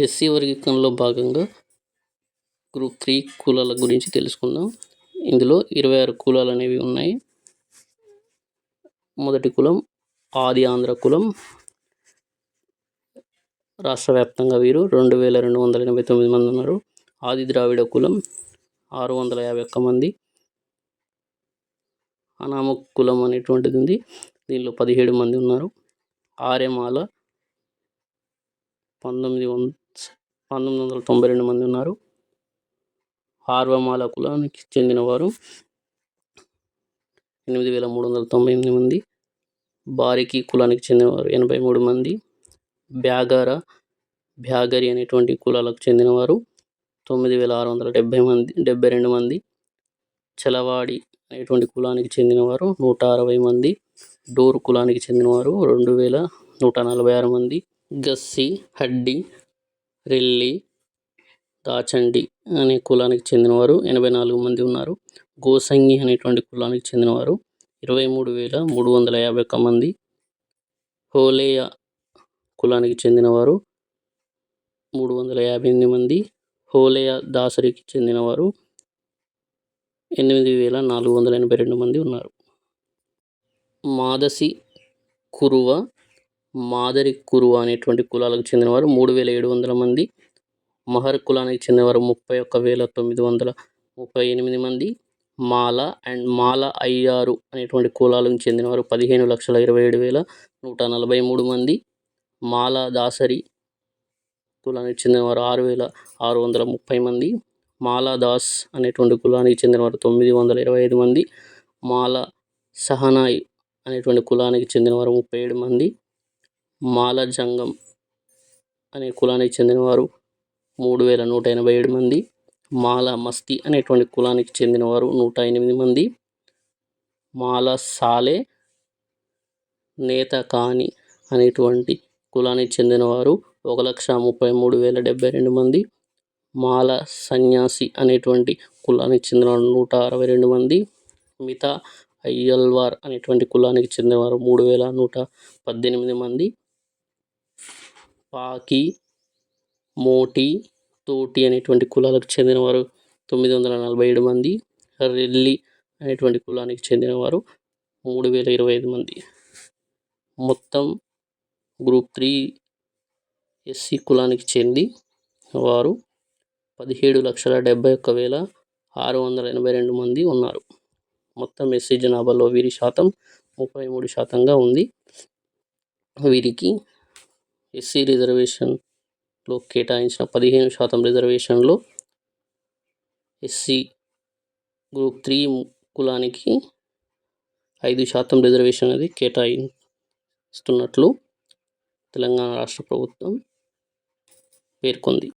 SC వర్గీకరణలో భాగంగా group three కులాల గురించి తెలుసుకుందాం. ఇందులో ఇరవై ఆరు కులాలు అనేవి ఉన్నాయి. మొదటి కులం ఆది ఆంధ్ర కులం. రాష్ట్ర వ్యాప్తంగా వీరు రెండు వేల రెండు వందల ఎనభై తొమ్మిది మంది ఉన్నారు. ఆది ద్రావిడ కులం ఆరు వందల యాభై ఒక్క మంది. అనామ కులం అనేటువంటిది ఉంది. దీనిలో పదిహేడు మంది ఉన్నారు. ఆర్యమాల పంతొమ్మిది వంద పంతొమ్మిది వందల తొంభై రెండు మంది ఉన్నారు. ఆర్వమాల కులానికి చెందినవారు. ఎనిమిది వేల మూడు వందల తొంభై ఎనిమిది మంది. బారికి కులానికి చెందినవారు ఎనభై మూడు మంది. బ్యాగార బ్యాగరి అనేటువంటి కులాలకు చెందినవారు తొమ్మిది వేల ఆరు వందల డెబ్బై మంది డెబ్బై రెండు మంది. చలవాడి అనేటువంటి కులానికి చెందినవారు నూట అరవై మంది. డోరు కులానికి చెందినవారు రెండు వేల నూట నలభై ఆరు మంది. గస్సి హడ్డి రెల్లి దాచండి అనే కులానికి చెందినవారు ఎనభై నాలుగు మంది ఉన్నారు. గోసంగి అనేటువంటి కులానికి చెందినవారు ఇరవై మూడు వేల మూడు వందల యాభై ఒక్క మంది. హోలేయ కులానికి చెందినవారు మూడు వందల యాభై ఎనిమిది మంది. హోలేయ దాసరికి చెందినవారు ఎనిమిది వేల నాలుగు వందల ఎనభై రెండు మంది ఉన్నారు. మాదసి కురువ మాదరి కురు అనేటువంటి కులాలకు చెందినవారు. మూడు వేల ఏడు వందల మంది. మహర్ కులానికి చెందినవారు ముప్పై ఒక్క వేల తొమ్మిది వందల ముప్పై ఎనిమిది మంది. మాల అండ్ మాల అయ్యారు అనేటువంటి కులాలకు చెందినవారు పదిహేను లక్షల ఇరవై ఏడు వేల నూట నలభై మూడు మంది. మాల దాసరి కులానికి చెందినవారు ఆరు వేల ఆరు వందల ముప్పై మంది. మాలా దాస్ అనేటువంటి కులానికి చెందినవారు తొమ్మిది వందల ఇరవై ఐదు మంది. మాల సహనాయ్ అనేటువంటి కులానికి చెందినవారు ముప్పై ఏడు మంది. మాల జంగం అనే కులానికి చెందినవారు. మూడు వేల నూట ఎనభై ఏడు మంది. మాల మస్తి అనేటువంటి కులానికి చెందినవారు నూట ఎనిమిది మంది. మాల సాలే నేత కాని అనేటువంటి కులానికి చెందినవారు ఒక లక్ష ముప్పై మూడు వేల డెబ్బై రెండు మంది. మాల సన్యాసి అనేటువంటి కులానికి చెందిన నూట అరవై రెండు మంది. మిత అయ్యల్వార్ అనేటువంటి కులానికి చెందినవారు మూడు వేల నూట పద్దెనిమిది మంది. పాకి మోటి తోటి అనేటువంటి కులాలకు చెందినవారు తొమ్మిది వందల నలభై ఏడు మంది రెల్లి అనేటువంటి కులానికి చెందినవారు మూడు వేల ఇరవై ఐదు మంది. మొత్తం గ్రూప్ త్రీ ఎస్సీ కులానికి చెంది వారు పదిహేడు లక్షల డెబ్బై ఒక్క వేల ఆరు వందల ఎనభై రెండు మంది ఉన్నారు. మొత్తం ఎస్సీ జనాభాలో వీరి శాతం ముప్పై మూడు శాతంగా ఉంది. వీరికి ఎస్సీ రిజర్వేషన్లో కేటాయించిన పదిహేను శాతం రిజర్వేషన్లో ఎస్సీ గ్రూప్ త్రీ కులానికి ఐదు శాతం రిజర్వేషన్ అనేది కేటాయిస్తున్నట్లు తెలంగాణ రాష్ట్ర ప్రభుత్వం పేర్కొంది.